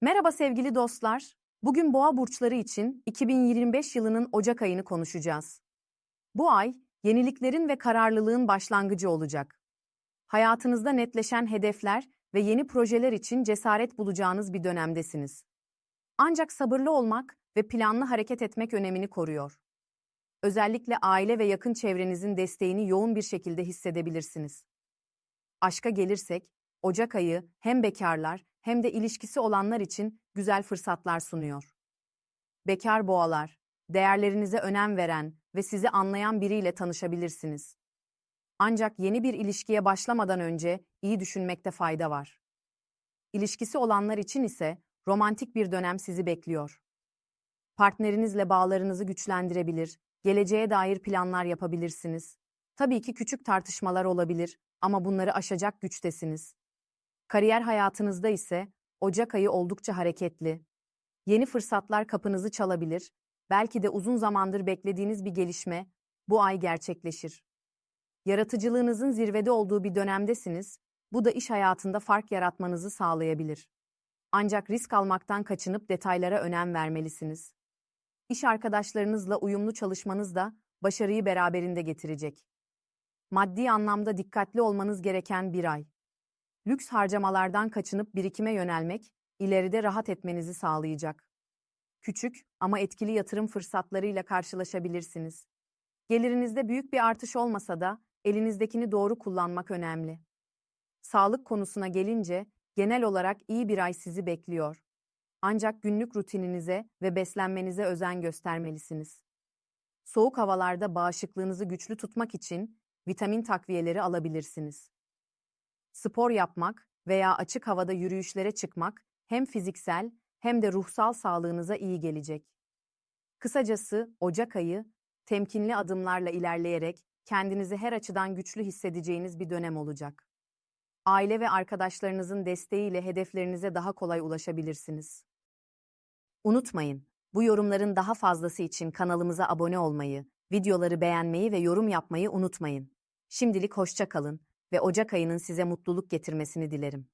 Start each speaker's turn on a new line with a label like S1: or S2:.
S1: Merhaba sevgili dostlar. Bugün Boğa burçları için 2025 yılının Ocak ayını konuşacağız. Bu ay yeniliklerin ve kararlılığın başlangıcı olacak. Hayatınızda netleşen hedefler ve yeni projeler için cesaret bulacağınız bir dönemdesiniz. Ancak sabırlı olmak ve planlı hareket etmek önemini koruyor. Özellikle aile ve yakın çevrenizin desteğini yoğun bir şekilde hissedebilirsiniz. Aşka gelirsek, Ocak ayı hem bekarlar hem de ilişkisi olanlar için güzel fırsatlar sunuyor. Bekar boğalar, değerlerinize önem veren ve sizi anlayan biriyle tanışabilirsiniz. Ancak yeni bir ilişkiye başlamadan önce iyi düşünmekte fayda var. İlişkisi olanlar için ise romantik bir dönem sizi bekliyor. Partnerinizle bağlarınızı güçlendirebilir, geleceğe dair planlar yapabilirsiniz. Tabii ki küçük tartışmalar olabilir ama bunları aşacak güçtesiniz. Kariyer hayatınızda ise Ocak ayı oldukça hareketli. Yeni fırsatlar kapınızı çalabilir, belki de uzun zamandır beklediğiniz bir gelişme bu ay gerçekleşir. Yaratıcılığınızın zirvede olduğu bir dönemdesiniz, bu da iş hayatında fark yaratmanızı sağlayabilir. Ancak risk almaktan kaçınıp detaylara önem vermelisiniz. İş arkadaşlarınızla uyumlu çalışmanız da başarıyı beraberinde getirecek. Maddi anlamda dikkatli olmanız gereken bir ay. Lüks harcamalardan kaçınıp birikime yönelmek, ileride rahat etmenizi sağlayacak. Küçük ama etkili yatırım fırsatlarıyla karşılaşabilirsiniz. Gelirinizde büyük bir artış olmasa da elinizdekini doğru kullanmak önemli. Sağlık konusuna gelince genel olarak iyi bir ay sizi bekliyor. Ancak günlük rutininize ve beslenmenize özen göstermelisiniz. Soğuk havalarda bağışıklığınızı güçlü tutmak için vitamin takviyeleri alabilirsiniz. Spor yapmak veya açık havada yürüyüşlere çıkmak hem fiziksel hem de ruhsal sağlığınıza iyi gelecek. Kısacası Ocak ayı temkinli adımlarla ilerleyerek kendinizi her açıdan güçlü hissedeceğiniz bir dönem olacak. Aile ve arkadaşlarınızın desteğiyle hedeflerinize daha kolay ulaşabilirsiniz. Unutmayın, bu yorumların daha fazlası için kanalımıza abone olmayı, videoları beğenmeyi ve yorum yapmayı unutmayın. Şimdilik hoşça kalın ve Ocak ayının size mutluluk getirmesini dilerim.